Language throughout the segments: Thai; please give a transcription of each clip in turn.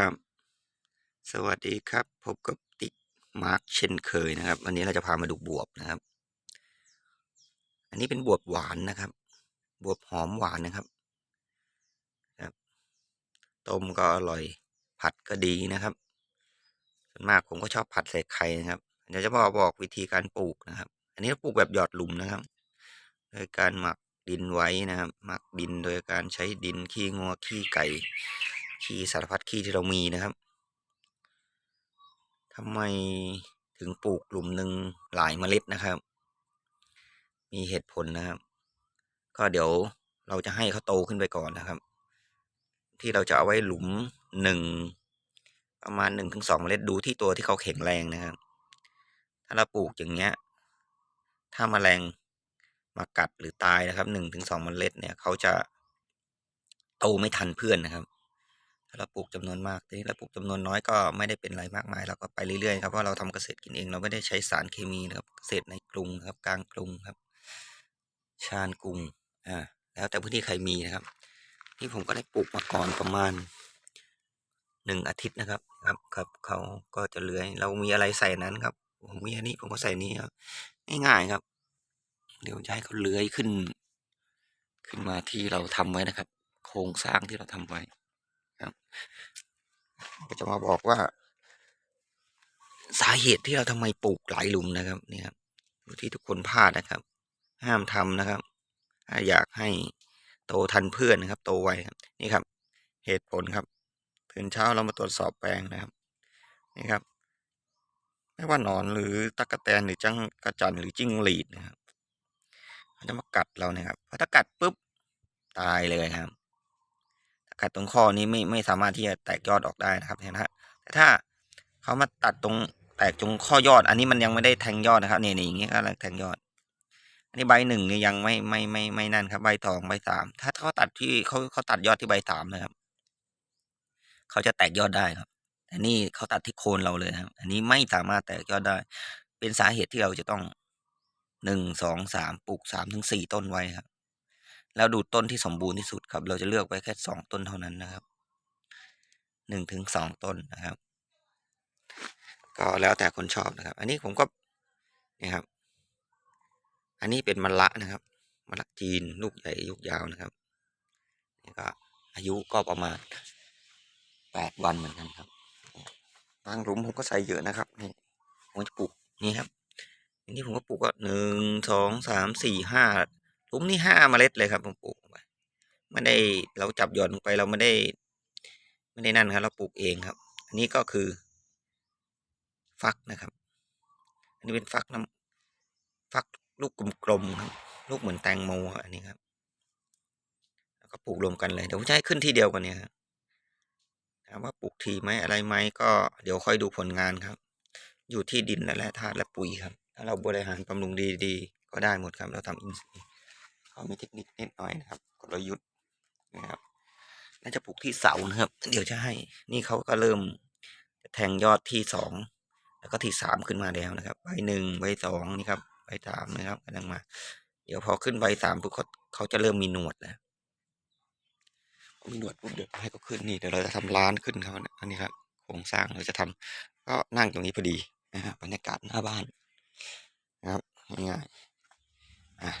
ครับ สวัสดีครับพบกับติ๊กมาร์คเช่นเคยนะครับ วันนี้เราจะพามาดูบวบนะครับ อันนี้เป็นบวบหวานนะครับ บวบหอมหวานนะครับครับต้มก็อร่อย ผัดก็ดีนะครับส่วนมากผมก็ชอบผัดใส่ไข่นะครับเดี๋ยวจะมาบอกวิธีการปลูกนะครับ อันนี้ปลูกแบบหยอดหลุมนะครับ โดยการหมักดินไว้นะครับ หมักดินโดยการใช้ดินขี้งัวขี้ไก่ ขี้สารพัดขี้ที่เรามีนะครับทำไมถึงปลูกหลุมหนึ่งหลายเมล็ดนะครับ มีเหตุผลนะครับ ก็เดี๋ยวเราจะให้เขาโตขึ้นไปก่อนนะครับ ที่เราจะเอาไว้หลุมหนึ่งประมาณหนึ่งถึงสองเมล็ดดูที่ตัวที่เขาแข็งแรงนะครับ ถ้าเราปลูกอย่างเงี้ย ถ้ามาแมลงมากัดหรือตายนะครับหนึ่งถึงสองเมล็ดเนี่ยเขาจะโตไม่ทันเพื่อนนะครับ เราปลูกจำนวนมากทีนี้เราปลูกจำนวนน้อยก็ไม่ได้เป็นอะไรมากมายเราก็ไปเรื่อยๆครับเพราะเราทำเกษตรกินเองเราไม่ได้ใช้สารเคมีนะครับเกษตรในกรุงครับกลางกรุงครับ ชานกรุงอ่าแล้วแต่พื้นที่ใครมีนะครับ ที่ผมก็ได้ปลูกมาก่อนประมาณหนึ่งอาทิตย์นะครับครับครับเขาก็จะเลื้อยเรามีอะไรใส่นั้นครับ ผมมีอันนี้ผมก็ใส่นี้ครับง่ายๆครับ เดี๋ยวจะให้เขาเลื้อยขึ้น ขึ้นมาที่เราทำไว้นะครับ โครงสร้างที่เราทำไว้ ครับ ก็จะมาบอกว่า สาเหตุที่เราทำไมปลูกหลายหลุมนะครับนี่ครับที่ทุกคนพลาดนะครับ ห้ามทำนะครับถ้าอยากให้โตทันเพื่อนนะครับ โตไวครับ นี่ครับ เหตุผลครับตื่นเช้าเรามาตรวจสอบแปลงนะครับ นี่ครับ ไม่ว่าหนอนหรือตะกแตนหรือจังกระจันหรือจิ้งหรีดนะครับเขาจะมากัดเราเนี่ยครับพอถ้ากัดปุ๊บตายเลยครับ ถ้ากัดตรงข้อนี้ไม่ไม่สามารถที่จะแตกยอดออกได้นะครับเห็นไหมฮะแต่ถ้าเขามาตัดตรงแตกตรงข้อยอด อันนี้มันยังไม่ได้แทงยอดนะครับเนี่ยนี่อย่างงี้ก็แทงยอด อันนี้ใบหนึ่งนี่ยังไม่ไม่ไม่ไม่นั่นครับ ใบสองใบสามถ้าเขาตัดที่เขาเขาตัดยอดที่ใบสามนะครับเขาจะแตกยอดได้ครับแต่นี่เขาตัดที่โคนเราเลยครับ อันนี้ไม่สามารถแตกยอดได้ เป็นสาเหตุที่เราจะต้องหนึ่งสองสามปลูกสามถึงสี่ต้นไว้ครับ แล้วดูต้นที่สมบูรณ์ที่สุดครับ เราจะเลือกไว้แค่สองต้นเท่านั้นนะครับหนึ่งถึงสองต้นนะครับ ก็แล้วแต่คนชอบนะครับ อันนี้ผมก็นี่ครับ อันนี้เป็นมะละนะครับมะละจีนลูกใหญ่ลูกยาวนะครับนี่ก็อายุก็ประมาณแปดวันเหมือนกันครับบางหลุมผมก็ใส่เยอะนะครับนี่ผมจะปลูกนี่ครับอันนี้ผมก็ปลูกก็หนึ่งสองสามสี่ห้า หลุมนี่ห้าเมล็ดเลยครับผมปลูกไปไม่ได้เราจับหย่อนลงไปเราไม่ได้ ไม่ได้นั่นครับ เราปลูกเองครับ อันนี้ก็คือ ฟักนะครับ อันนี้เป็นฟักน้ำฟักลูกกลมๆครับ ลูกเหมือนแตงโมอันนี้ครับแล้วก็ปลูกรวมกันเลยเดี๋ยวผมจะให้ขึ้นที่เดียวกันเนี่ยครับถามว่าปลูกทีไหมอะไรไหมก็เดี๋ยวค่อยดูผลงานครับ อยู่ที่ดินและแร่ธาตุและปุ๋ยครับ ถ้าเราบริหารบำรุงดีๆ ก็ได้หมดครับ เราทำอินทรีย์ เขามีเทคนิคนิดหน่อยนะครับกลยุทธ์นะครับ น่าจะปลูกที่เสานะครับ เดี๋ยวจะให้ นี่เขาก็เริ่มแทงยอดที่สองแล้วก็ที่สามขึ้นมาแล้วนะครับใบหนึ่งใบสองนี่ครับใบสามนะครับกำลังมา เดี๋ยวพอขึ้นใบสามปุ๊บเขาเขาจะเริ่มมีหนวดแล้วมีหนวดปุ๊บเดี๋ยวให้เขาขึ้นนี่เดี๋ยวเราจะทำร้านขึ้นเขาเนี่ยอันนี้ครับโครงสร้างเราจะทำก็นั่งตรงนี้พอดีนะฮะบรรยากาศหน้าบ้านนะครับง่าย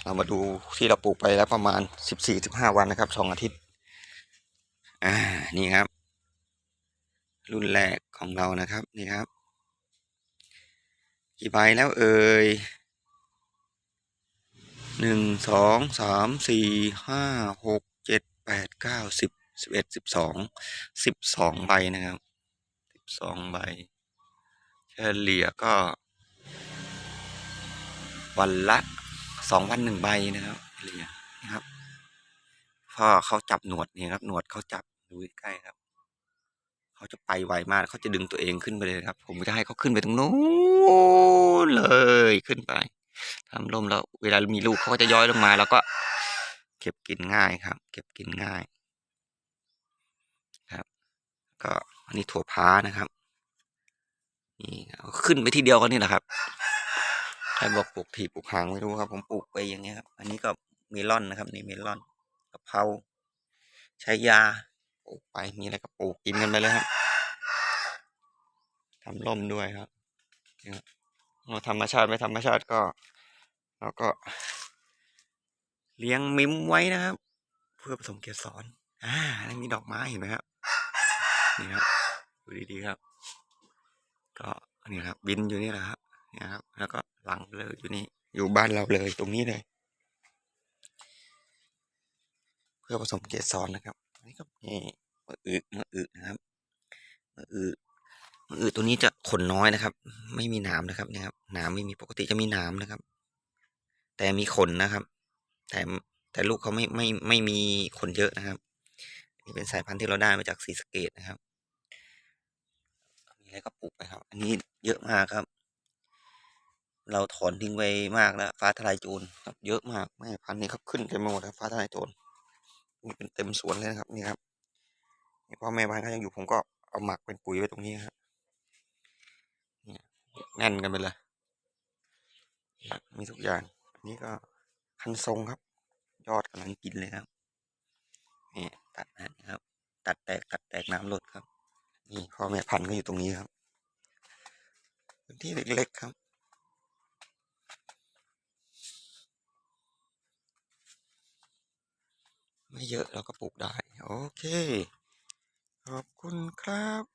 เรามาดูที่เราปลูกไปแล้วประมาณสิบสี่สิบห้าวันนะครับสองอาทิตย์ อ่า นี่ครับ รุ่นแรกของเรานะครับ นี่ครับกี่ใบแล้วเอ่ยหนึ่งสองสามสี่ห้าหกเจ็ดแปดเก้าสิบสิบเอ็ดสิบสองสิบสองใบนะครับสิบสองใบเฉลี่ยก็ วันละ สองวันหนึ่งใบนะครับเลี่ยนะครับพ่อเขาจับหนวดนี่ครับ หนวดเขาจับดูใกล้ครับ เขาจะไปไวมากเขาจะดึงตัวเองขึ้นไปเลยครับ ผมจะให้เขาขึ้นไปตรงโน้นเลยขึ้นไปทำร่มแล้ว เวลามีลูกเขาก็จะย้อยลงมา แล้วก็ เก็บกินง่ายครับ เก็บกินง่าย ครับ ก็อันนี้ถั่วพ้านะครับนี่ขึ้นไปที่เดียวกันนี่แหละครับ ใครบอกปลูกถีบปลูกหางไม่รู้ครับ ผมปลูกไปอย่างเงี้ยครับ อันนี้ก็เมลอนนะครับ นี่เมลอนกะเพราใช้ยาปลูกไปมีอะไรก็ปลูกกินกันไปเลยครับทำร่มด้วยครับเราธรรมชาติไม่ธรรมชาติก็เราก็ เลี้ยงมิมไว้นะครับ เพื่อผสมเกสรอ่าแล้วมีดอกไม้เห็นไหมครับนี่ครับดูดีๆครับ ก็นี่ครับ บินอยู่นี่แหละครับนี่ครับ แล้วก็ หลังเลยอยู่นี่อยู่บ้านเราเลยตรงนี้เลย เพื่อผสมเกสรนะครับอันนี้ก็มีมะอึมะอึนะครับมะอึมะอึตัวนี้จะขนน้อยนะครับ ไม่มีหนามนะครับเนี่ยครับหนามไม่มีปกติจะมีหนามนะครับ แต่มีขนนะครับ แต่แต่ลูกเขาไม่ไม่ไม่มีขนเยอะนะครับนี่เป็นสายพันธุ์ที่เราได้มาจากสีสเกตนะครับมีอะไรก็ปลูกไปครับ อันนี้เยอะมากครับ เราถอนทิ้งไปมากแล้ว ฟ้าทลายโจรครับเยอะมากแม่พันธุ์นี้ครับขึ้นเต็มไปหมดครับฟ้าทลายโจรมีเป็นเต็มสวนเลยนะครับนี่ครับนี่พ่อแม่พันธุ์เขายังอยู่ผมก็เอาหมักเป็นปุ๋ยไว้ตรงนี้ครับเนี่ยแน่นกันไปเลยมีทุกอย่างอันนี้ก็คันทรงครับ ยอดกำลังกินเลยครับนี่ตัดนะครับ ตัดแตกตัดแตกน้ำลดครับ นี่พ่อแม่พันธุ์ก็อยู่ตรงนี้ครับพื้นที่เล็กๆครับ ไม่เยอะเราก็ปลูกได้ โอเค ขอบคุณครับ